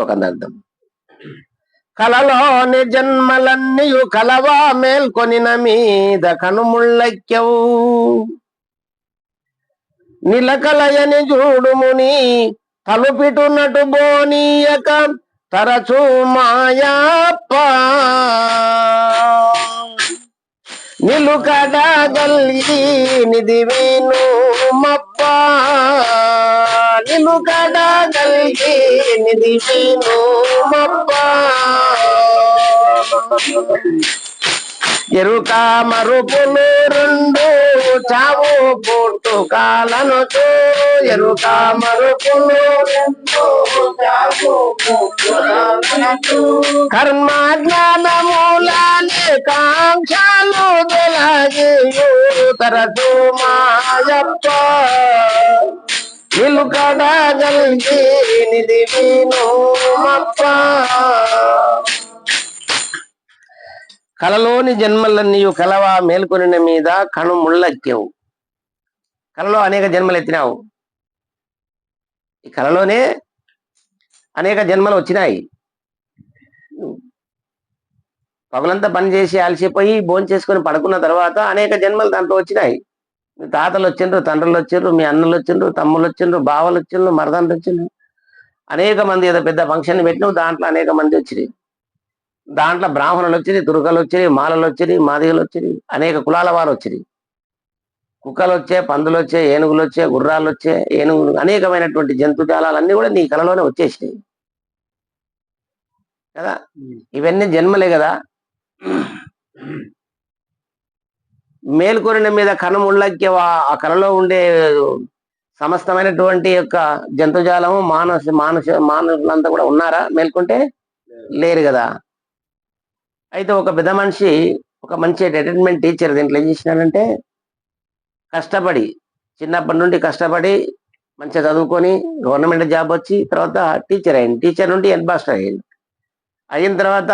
శ్లోకందార్థం కలలోని జన్మలన్నీయు కలవా మేల్కొనిన మీద కనుముళ్ళక్యవు నిలకలయని చూడుముని తలుపిటున్నటు బోనీయక తరచు మాయాప్ప. నిలుకడగల్గి నిధి వేణు మప్ప నిలుకడగల్గి నిధి వేణు మప్ప ఎరుక మరుపులు రెండు చావు పుట్టుకాలను చూ ఎరుక మరుపులు కర్మ జ్ఞానమూలాన్ని కాంక్షలు తొలగియు తరచు మాయప్ప. నిలుకడగలిగి వినోమప్ప కలలోని జన్మలన్నీ కలవా మేల్కొనిన మీద కణు ముళ్ళెక్కావు. కలలో అనేక జన్మలు ఎత్తినావు ఈ కలలోనే అనేక జన్మలు వచ్చినాయి. పగలంతా పని చేసి అలసిపోయి భోజనం చేసుకొని పడుకున్న తర్వాత అనేక జన్మలు దాంట్లో వచ్చినాయి. మీ తాతలు వచ్చిండ్రు తండ్రులు వచ్చిండ్రు మీ అన్నలు వచ్చిండ్రు తమ్ముళ్ళు వచ్చిండ్రు బావలు వచ్చిండ్రు మరదండ్రు వచ్చిండ్రు అనేక మంది ఏదో పెద్ద ఫంక్షన్ పెట్టినావు దాంట్లో అనేక మంది వచ్చినాయి దాంట్లో బ్రాహ్మణులు వచ్చినాయి దుర్గలు వచ్చినాయి మాలలు వచ్చినాయి మాదిగలు వచ్చినాయి అనేక కులాల వారు వచ్చినాయి కుక్కలు వచ్చే పందులు వచ్చే ఏనుగులు వచ్చే గుర్రాలు వచ్చే ఏనుగులు అనేకమైనటువంటి జంతుజాలాలన్నీ కూడా నీ కళలోనే వచ్చేసినాయి. కదా? ఇవన్నీ జన్మలే కదా? మేల్కొరిన మీద కనుముళ్ళకి ఆ కళలో ఉండే సమస్తమైనటువంటి యొక్క జంతుజాలము మానస మానస మానవులంతా కూడా ఉన్నారా? మేల్కొంటే లేరు కదా. అయితే ఒక పెద్ద మనిషి ఒక మంచి ఎంటర్టైన్మెంట్ టీచర్ దీంట్లో ఏం చేసినాడంటే కష్టపడి చిన్నప్పటి నుండి కష్టపడి మంచిగా చదువుకొని గవర్నమెంట్ జాబ్ వచ్చి తర్వాత టీచర్ అయింది టీచర్ నుండి హెడ్ మాస్టర్ అయ్యింది అయిన తర్వాత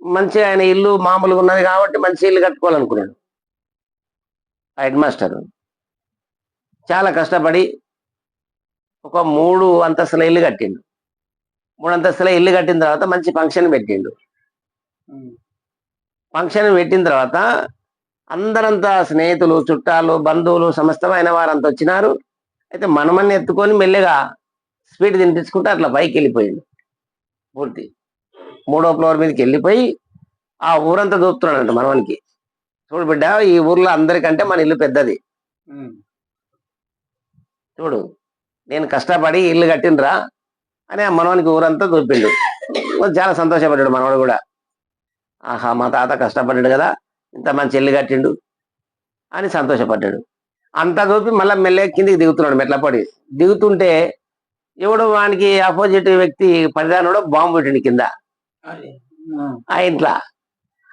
మంచిగా ఆయన ఇల్లు మామూలుగా ఉన్నది కాబట్టి మంచి ఇల్లు కట్టుకోవాలనుకున్నాడు. ఆ హెడ్ మాస్టర్. చాలా కష్టపడి ఒక మూడు అంతస్తుల ఇల్లు కట్టిండు. మూడు అంతస్తుల ఇల్లు కట్టిన తర్వాత మంచి ఫంక్షన్ పెట్టిండు. ఫంక్షన్ పెట్టిన తర్వాత అందరంతా స్నేహితులు చుట్టాలు బంధువులు సమస్తమైన వారంతా వచ్చినారు. అయితే మనమని ఎత్తుకొని మెల్లగా స్పీడ్ తినిపించుకుంటే అట్లా పైకి వెళ్ళిపోయింది పూర్తి మూడో ఫ్లోర్ మీదకి వెళ్ళిపోయి ఆ ఊరంతా దూపుతున్నాడంట మనవనికి. చూడు బిడ్డ ఈ ఊర్లో అందరికంటే మన ఇల్లు పెద్దది. చూడు నేను కష్టపడి ఇల్లు కట్టినరా అని ఆ మనవనికి ఊరంతా దూపిండు. చాలా సంతోషపడ్డాడు మనవాడు కూడా. ఆహా మా తాత కష్టపడ్డాడు కదా ఇంత మంచి ఇల్లు కట్టిండు అని సంతోషపడ్డాడు. అంతా చూపి మళ్ళీ మెల్లగా కిందికి దిగుతున్నాడు మెట్లపడి. దిగుతుంటే ఎవడు వానికి ఆపోజిట్ వ్యక్తి పడిదానుడో బాంబు పెట్టిండు కింద. ఇంట్లో.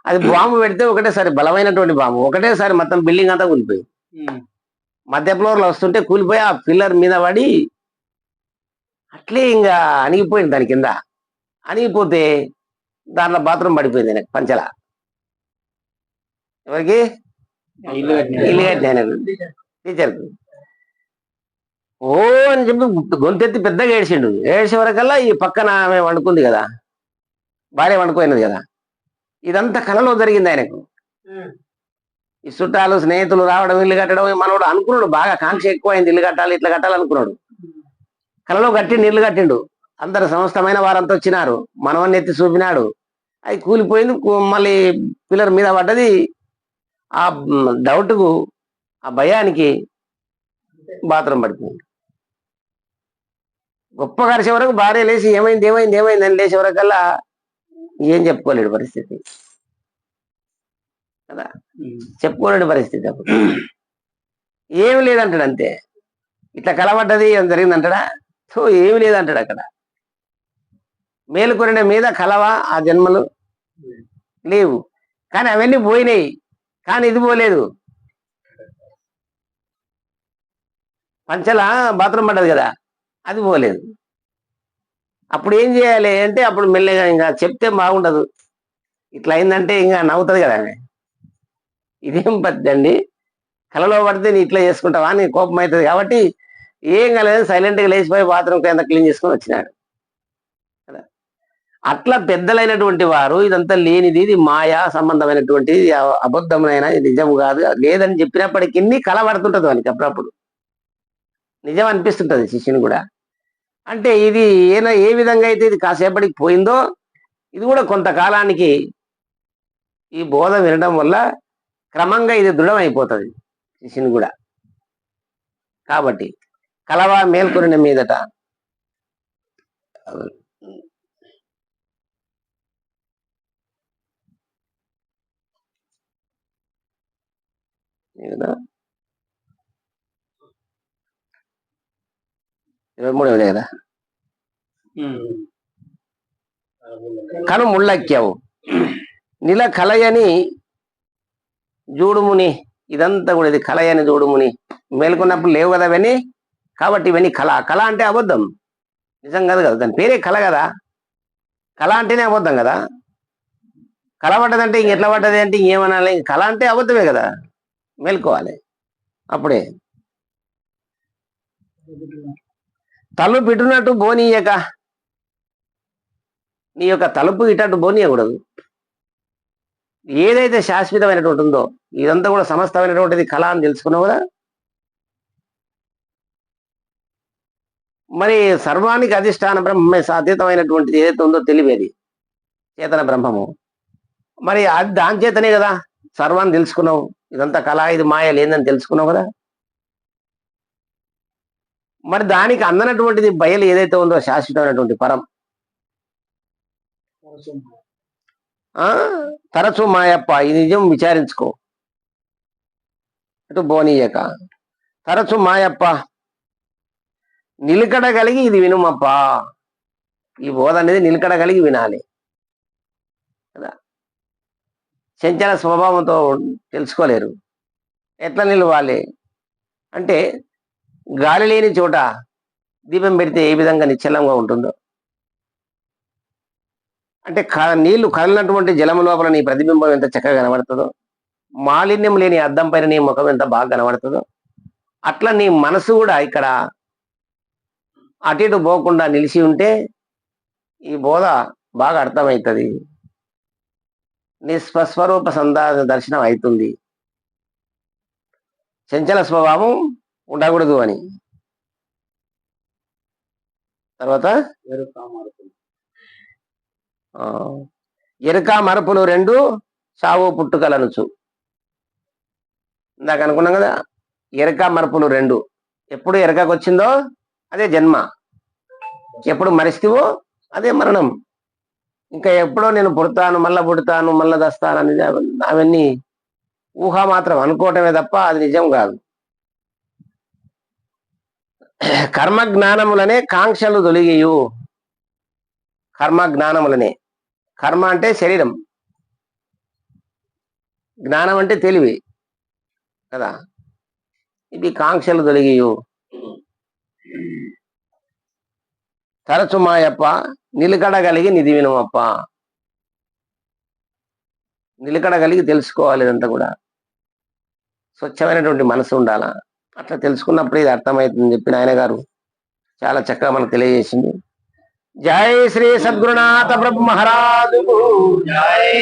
అది బాంబు పెడితే ఒకటేసారి బలమైనటువంటి బాంబు. ఒకటేసారి మొత్తం బిల్డింగ్ అంతా కూలిపోయి. మధ్య ఫ్లోర్లో వస్తుంటే కూలిపోయి ఆ పిల్లర్ మీద పడి అట్లే ఇంకా అణిగిపోయింది దాని కింద. అణిగిపోతే దాంట్లో బాత్రూమ్ పడిపోయింది నాకు పంచల. ఎవరికి? ఇల్లు కట్టిన ఓ అని చెప్పి గొంతెత్తి పెద్దగా ఏడ్చిండు. ఏడ్చే వరకల్లా ఈ పక్కన ఆమె వండుకుంది కదా. భార్య వండుకోయినది కదా. ఇదంతా కలలో జరిగింది ఆయనకు. ఈ చుట్టాలు స్నేహితులు రావడం ఇల్లు కట్టడం మనోడు అనుకున్నాడు బాగా కాంక్ష ఎక్కువైంది ఇల్లు కట్టాలి ఇట్లా కట్టాలి అనుకున్నాడు కలలో కట్టిండు ఇల్లు కట్టిండు. అందరు సమస్తమైన వారంతా వచ్చినారు. మనవన్ని ఎత్తి చూపినాడు. అది కూలిపోయింది మళ్ళీ పిల్లర్ మీద పడ్డది. ఆ డౌట్కు ఆ భయానికి బాత్రూమ్ పడిపోయింది. గొప్ప కరిసే వరకు భార్య లేచి ఏమైంది ఏమైంది ఏమైంది అని లేచే వరకల్లా ఏం చెప్పుకోలేడు పరిస్థితి. కదా? చెప్పుకోలేడు పరిస్థితి అప్పుడు. ఏమి లేదంటాడు అంతే. ఇట్లా కలబడ్డది అని జరిగింది అంటాడా సో ఏమి లేదంటాడు అక్కడ. మేలుకొరిన మీద కలవా ఆ జన్మలు లేవు. కానీ అవన్నీ పోయినాయి. కానీ ఇది పోలేదు. పంచల బాత్రూమ్ పడ్డది కదా? అది పోలేదు. అప్పుడు ఏం చేయాలి అంటే అప్పుడు మెల్లగా ఇంకా చెప్తే బాగుండదు. ఇట్లా అయిందంటే ఇంకా నవ్వుతుంది కదా. ఆమె ఇదేం పద్ధతి అండి కలలో పడితే నీ ఇట్లా చేసుకుంటావా? అని కోపం అవుతుంది కాబట్టి ఏం కలదు సైలెంట్గా లేచిపోయి బాత్రూమ్ కింద క్లీన్ చేసుకొని వచ్చినాడు. అట్లా పెద్దలైనటువంటి వారు ఇదంతా లేనిది ఇది మాయా సంబంధమైనటువంటిది అబద్ధమైన ఇది నిజం కాదు. లేదని చెప్పినప్పటికీ కల పడుతుంటది వానికి అప్పుడప్పుడు. నిజం అనిపిస్తుంటది శిష్యుని కూడా. అంటే ఇది ఏనా ఏ విధంగా అయితే ఇది కాసేపటికి పోయిందో ఇది కూడా కొంతకాలానికి ఈ బోధ వినడం వల్ల క్రమంగా ఇది దృఢం అయిపోతుంది శిష్యుని కూడా కాబట్టి కలవా మేల్కొనిన మీదట ఏదా? ఇరవై మూడు ఇరవై కదా? కను ముళ్ళెక్కావు నిల కలయని జూడుముని ఇదంతా కూడా ఇది కలయని జూడుముని. మేల్కొన్నప్పుడు లేవు కదా ఇవన్నీ కాబట్టి ఇవన్నీ కళ. కళ అంటే అబద్ధం. నిజం కాదు కదా? దాని పేరే కళ కదా? కళ అంటేనే అబద్ధం కదా? కళ పడ్డదంటే ఇంకెట్లా పడ్డది అంటే ఇంకేమనాలి కళ అంటే అబద్ధమే కదా? మేల్కోవాలి. అప్పుడే. తలుపు పెట్టున్నట్టు బోనీయక. నీ యొక్క తలుపు ఇటట్టు బోనీయకూడదు. ఏదైతే శాశ్వతమైనటువంటి ఉందో ఇదంతా కూడా సమస్తమైనటువంటిది కళ అని తెలుసుకున్నావు కదా? మరి సర్వానికి అధిష్టాన బ్రహ్మమే సాధ్యతమైనటువంటిది ఏదైతే ఉందో తెలివేది. చేతన బ్రహ్మము. మరి అది దాని చేతనే కదా. సర్వాన్ని తెలుసుకున్నావు. ఇదంతా కళ ఇది మాయ లేదని తెలుసుకున్నావు కదా? మరి దానికి అందనటువంటిది బయలు ఏదైతే ఉందో శాశ్వతమైనటువంటి పరం? ఆ? తరచు మాయప్ప ఈ నిజం విచారించుకో. అటు బోనీయక. తరచు మాయప్ప నిలకడ కలిగి ఇది వినుమప్ప. ఈ బోధ అనేది నిలకడ కలిగి వినాలి. కదా? చంచల స్వభావంతో తెలుసుకోలేరు. ఎట్లా నిలవాలి? అంటే గాలి లేని చోట దీపం పెడితే ఏ విధంగా నిశ్చలంగా ఉంటుందో? అంటే నీళ్ళు కదలినటువంటి జలం లోపల నీ ప్రతిబింబం ఎంత చక్కగా కనబడుతుందో? మాలిన్యం లేని అద్దం పైన నీ ముఖం ఎంత బాగా కనబడుతుందో? అట్లా నీ మనసు కూడా ఇక్కడ అటు ఇటు పోకుండా నిలిచి ఉంటే ఈ బోధ బాగా అర్థమవుతుంది. నీ స్వస్వరూప సందా దర్శనం అవుతుంది. చంచల స్వభావం ఉండకూడదు అని. తర్వాత? ఆ, ఎరుక మరపులు రెండు సావు పుట్టుకలనుచు. ఇందాక అనుకున్నాం కదా ఎరక మరపులు రెండు. ఎప్పుడు ఎరకకు వచ్చిందో అదే జన్మ. ఎప్పుడు మరిస్తావో అదే మరణం. ఇంకా ఎప్పుడో నేను పుడతాను మళ్ళా పుడతాను మళ్ళా దస్తాను అనేది అవ- అవన్నీ ఊహ మాత్రం అనుకోవటమే తప్ప అది నిజం కాదు. కర్మ జ్ఞానములనే కాంక్షలు తొలిగియు. కర్మ జ్ఞానములనే కర్మ అంటే శరీరం. జ్ఞానం అంటే తెలివి. కదా? ఇది కాంక్షలు తొలగియు. తరచు మాయప్ప నిలకడగలిగి నిధి వినుమప్ప నిలకడ తెలుసుకోవాలి ఇదంతా కూడా. స్వచ్ఛమైనటువంటి మనసు ఉండాలా? అట్లా తెలుసుకున్నప్పుడు ఇది అర్థమవుతుందని చెప్పి ఆయన గారు చాలా చక్కగా మనకు తెలియజేసింది. జై శ్రీ సద్గురునాథ బ్రహ్మ మహారాజు జై